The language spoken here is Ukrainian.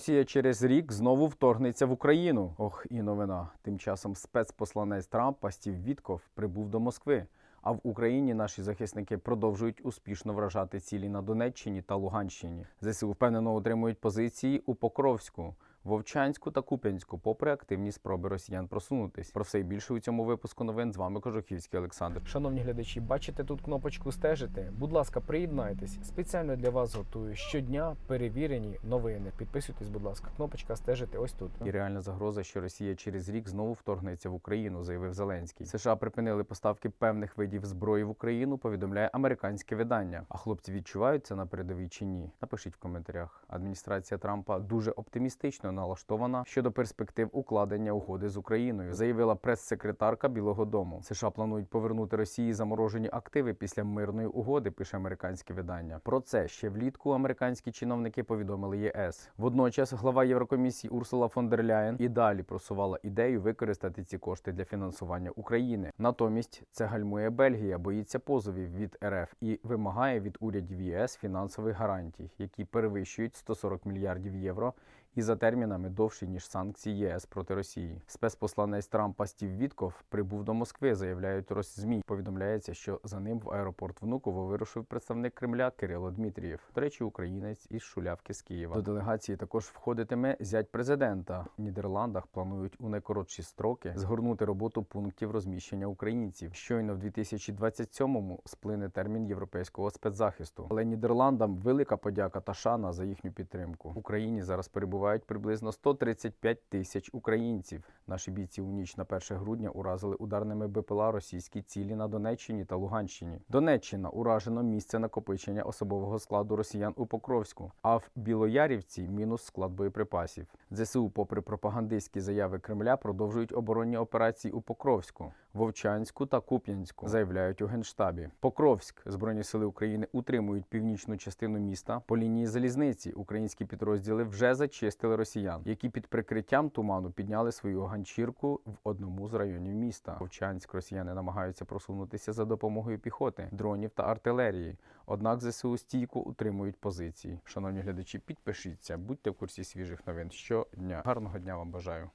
Росія через рік знову вторгнеться в Україну. Ох, і новина. Тим часом спецпосланець Трампа Стів Вітков прибув до Москви. А в Україні наші захисники продовжують успішно вражати цілі на Донеччині та Луганщині. ЗСУ впевнено отримують позиції у Покровську. Вовчанську та Куп'янську, попри активні спроби росіян просунутись. Про все і більше у цьому випуску новин з вами Кожухівський Олександр. Шановні глядачі, бачите тут кнопочку стежити. Будь ласка, приєднайтесь. Спеціально для вас готую щодня перевірені новини. Підписуйтесь, будь ласка, кнопочка стежити ось тут. І реальна загроза, що Росія через рік знову вторгнеться в Україну, заявив Зеленський. США припинили поставки певних видів зброї в Україну. Повідомляє американське видання. А хлопці відчувають це на передовій чи ні? Напишіть в коментарях. Адміністрація Трампа дуже оптимістично налаштована щодо перспектив укладення угоди з Україною, заявила прес-секретарка Білого Дому. США планують повернути Росії заморожені активи після мирної угоди. Пише американське видання. Про це ще влітку американські чиновники повідомили ЄС. Водночас глава Єврокомісії Урсула фон дер Ляєн і далі просувала ідею використати ці кошти для фінансування України. Натомість це гальмує Бельгія, боїться позовів від РФ і вимагає від урядів ЄС фінансових гарантій, які перевищують 140 мільярдів євро і за термінами довші ніж санкції ЄС проти Росії. Спецпосланець Трампа Стів Вітков прибув до Москви. Заявляють Росзмі. Повідомляється, що за ним в аеропорт Внуково вирушив представник Кремля Кирило Дмитрієв. До речі, українець із Шулявки з Києва. До делегації також входитиме зять президента. В Нідерландах планують у найкоротші строки згорнути роботу пунктів розміщення українців. Щойно в 2027-му сплине термін європейського спецзахисту. Але Нідерландам велика подяка та шана за їхню підтримку. В Україні зараз перебувають приблизно 135 тисяч українців. Наші бійці у ніч на 1 грудня уразили ударними БПЛА російські цілі на Донеччині та Луганщині. Донеччина уражено місце накопичення особового складу росіян у Покровську. А в Білоярівці мінус склад боєприпасів. ЗСУ, попри пропагандистські заяви Кремля, продовжують оборонні операції у Покровську, Вовчанську та Куп'янську, заявляють у генштабі. Покровськ збройні сили України утримують північну частину міста по лінії залізниці. Українські підрозділи вже зачистили росіян, які під прикриттям туману підняли свою ганчірку в одному з районів міста. Вовчанськ росіяни намагаються просунутися за допомогою піхоти, дронів та артилерії. Однак ЗСУ стійко утримують позиції. Шановні глядачі, підпишіться, будьте в курсі свіжих новин щодня. Гарного дня вам бажаю.